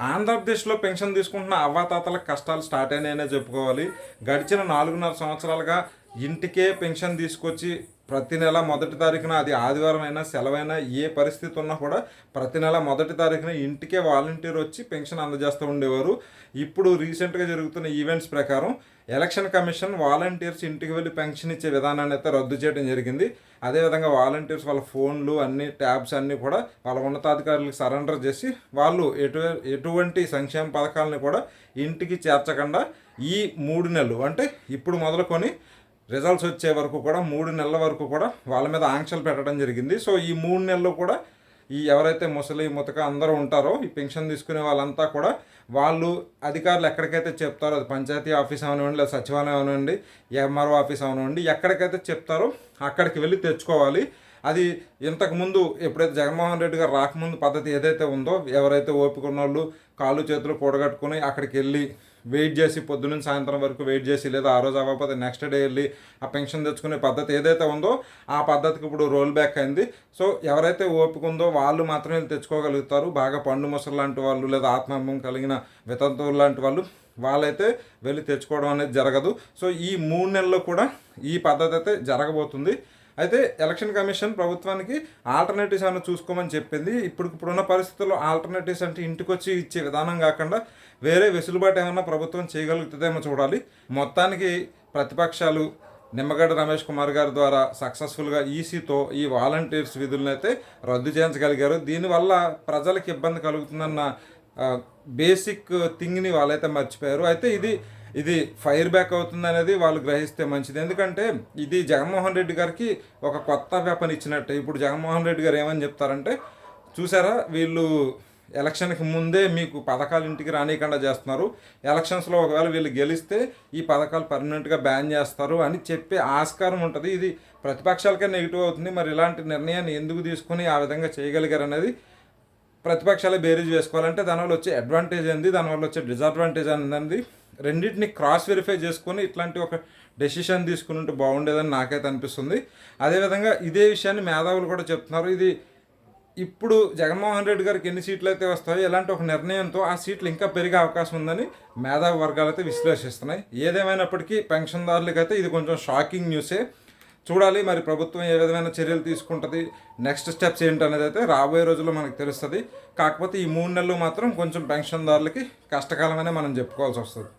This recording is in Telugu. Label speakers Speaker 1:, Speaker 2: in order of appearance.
Speaker 1: ఆంధ్రప్రదేశ్లో పెన్షన్ తీసుకుంటున్న అవ్వాతాతల కష్టాలు స్టార్ట్ అయినాయనే చెప్పుకోవాలి. గడిచిన నాలుగున్నర సంవత్సరాలుగా ఇంటికే పెన్షన్ తీసుకొచ్చి ప్రతి నెల మొదటి తారీఖున అది ఆదివారం అయినా సెలవైనా ఏ పరిస్థితి ఉన్నా కూడా ప్రతి నెల మొదటి తారీఖున ఇంటికే వాలంటీర్ వచ్చి పెన్షన్ అందజేస్తూ ఉండేవారు. ఇప్పుడు రీసెంట్గా జరుగుతున్న ఈవెంట్స్ ప్రకారం ఎలక్షన్ కమిషన్ వాలంటీర్స్ ఇంటికి వెళ్ళి పెన్షన్ ఇచ్చే విధానాన్ని అయితే రద్దు చేయడం జరిగింది. అదేవిధంగా వాలంటీర్స్ వాళ్ళ ఫోన్లు అన్ని ట్యాబ్స్ అన్నీ కూడా వాళ్ళ ఉన్నతాధికారులకు సరెండర్ చేసి వాళ్ళు ఎటు ఎటువంటి సంక్షేమ పథకాలని కూడా ఇంటికి చేర్చకుండా ఈ మూడు నెలలు అంటే ఇప్పుడు మొదలుకొని రిజల్ట్స్ వచ్చే వరకు కూడా మూడు నెలల వరకు కూడా వాళ్ళ మీద ఆంక్షలు పెట్టడం జరిగింది. సో ఈ మూడు నెలలు కూడా ఈ ఎవరైతే ముసలి ముతక అందరూ ఉంటారో ఈ పెన్షన్ తీసుకునే వాళ్ళంతా కూడా వాళ్ళు అధికారులు ఎక్కడికైతే చెప్తారో అది పంచాయతీ ఆఫీస్ అవనివ్వండి లేదా సచివాలయం అవనివ్వండి ఎంఆర్ఓ ఆఫీస్ అవనివ్వండి ఎక్కడికైతే చెప్తారో అక్కడికి వెళ్ళి తెచ్చుకోవాలి. అది ఇంతకుముందు ఎప్పుడైతే జగన్మోహన్ రెడ్డి గారు రాకముందు పద్ధతి ఏదైతే ఉందో ఎవరైతే ఓపిక వాళ్ళు కాళ్ళు చేతులు కూడగట్టుకుని అక్కడికి వెళ్ళి వెయిట్ చేసి పొద్దున్న సాయంత్రం వరకు వెయిట్ చేసి లేదా ఆ రోజు అవ్వకపోతే నెక్స్ట్ డే వెళ్ళి ఆ పెన్షన్ తెచ్చుకునే పద్ధతి ఏదైతే ఉందో ఆ పద్ధతికి ఇప్పుడు రోల్ బ్యాక్ అయింది. సో ఎవరైతే ఓపిక ఉందో వాళ్ళు మాత్రమే తెచ్చుకోగలుగుతారు. బాగా పండు ముసలు లాంటి వాళ్ళు లేదా ఆత్మాభం కలిగిన వితంతువులు లాంటి వాళ్ళు వాళ్ళైతే వెళ్ళి తెచ్చుకోవడం అనేది జరగదు. సో ఈ మూడు నెలల్లో కూడా ఈ పద్ధతి అయితే జరగబోతుంది. అయితే ఎలక్షన్ కమిషన్ ప్రభుత్వానికి ఆల్టర్నేటివ్స్ ఏమైనా చూసుకోమని చెప్పింది. ఇప్పుడు ఇప్పుడున్న పరిస్థితుల్లో ఆల్టర్నేటివ్స్ అంటే ఇంటికి వచ్చి ఇచ్చే విధానం కాకుండా వేరే వెసులుబాటు ఏమైనా ప్రభుత్వం చేయగలుగుతుందేమో చూడాలి. మొత్తానికి ప్రతిపక్షాలు నిమ్మగడ్డ రమేష్ కుమార్ గారి ద్వారా సక్సెస్ఫుల్గా ఈసీతో ఈ వాలంటీర్స్ విధులను అయితే రద్దు చేయించగలిగారు. దీనివల్ల ప్రజలకు ఇబ్బంది కలుగుతుందన్న బేసిక్ థింగ్ని వాళ్ళైతే మర్చిపోయారు. అయితే ఇది ఇది ఫైర్ బ్యాక్ అవుతుంది అనేది వాళ్ళు గ్రహిస్తే మంచిది. ఎందుకంటే ఇది జగన్మోహన్ రెడ్డి గారికి ఒక కొత్త వెపన్ ఇచ్చినట్టు. ఇప్పుడు జగన్మోహన్ రెడ్డి గారు ఏమని చెప్తారంటే చూసారా వీళ్ళు ఎలక్షన్కి ముందే మీకు పథకాలు ఇంటికి రానియకుండా చేస్తున్నారు. ఎలక్షన్స్లో ఒకవేళ వీళ్ళు గెలిస్తే ఈ పథకాలు పర్మనెంట్గా బ్యాన్ చేస్తారు అని చెప్పే ఆస్కారం ఉంటుంది. ఇది ప్రతిపక్షాలకే నెగిటివ్ అవుతుంది. మరి ఇలాంటి నిర్ణయాన్ని ఎందుకు తీసుకుని ఆ విధంగా చేయగలిగారు అనేది ప్రతిపక్షాలే బేరీజ్ వేసుకోవాలంటే దానివల్ల వచ్చే అడ్వాంటేజ్ ఏంది? దానివల్ల వచ్చే డిసడ్వాంటేజ్ అనేది రెండింటిని క్రాస్ వెరిఫై చేసుకొని ఇట్లాంటి ఒక డెసిషన్ తీసుకుని ఉంటే బాగుండేదని నాకైతే అనిపిస్తుంది. అదేవిధంగా ఇదే విషయాన్ని మేధావులు కూడా చెప్తున్నారు. ఇది ఇప్పుడు జగన్మోహన్ రెడ్డి గారికి ఎన్ని సీట్లు అయితే వస్తాయో ఎలాంటి ఒక నిర్ణయంతో ఆ సీట్లు ఇంకా పెరిగే అవకాశం ఉందని మేధావి వర్గాలు అయితే విశ్లేషిస్తున్నాయి. ఏదేమైనప్పటికీ పెన్షన్దారులకి అయితే ఇది కొంచెం షాకింగ్ న్యూసే చూడాలి మరి ప్రభుత్వం ఏ విధమైన చర్యలు తీసుకుంటుంది నెక్స్ట్ స్టెప్స్ ఏంటనేది అయితే రాబోయే రోజుల్లో మనకు తెలుస్తుంది. కాకపోతే ఈ మూడు నెలలు మాత్రం కొంచెం పెన్షన్దారులకి కష్టకాలమనే మనం చెప్పుకోవాల్సి వస్తుంది.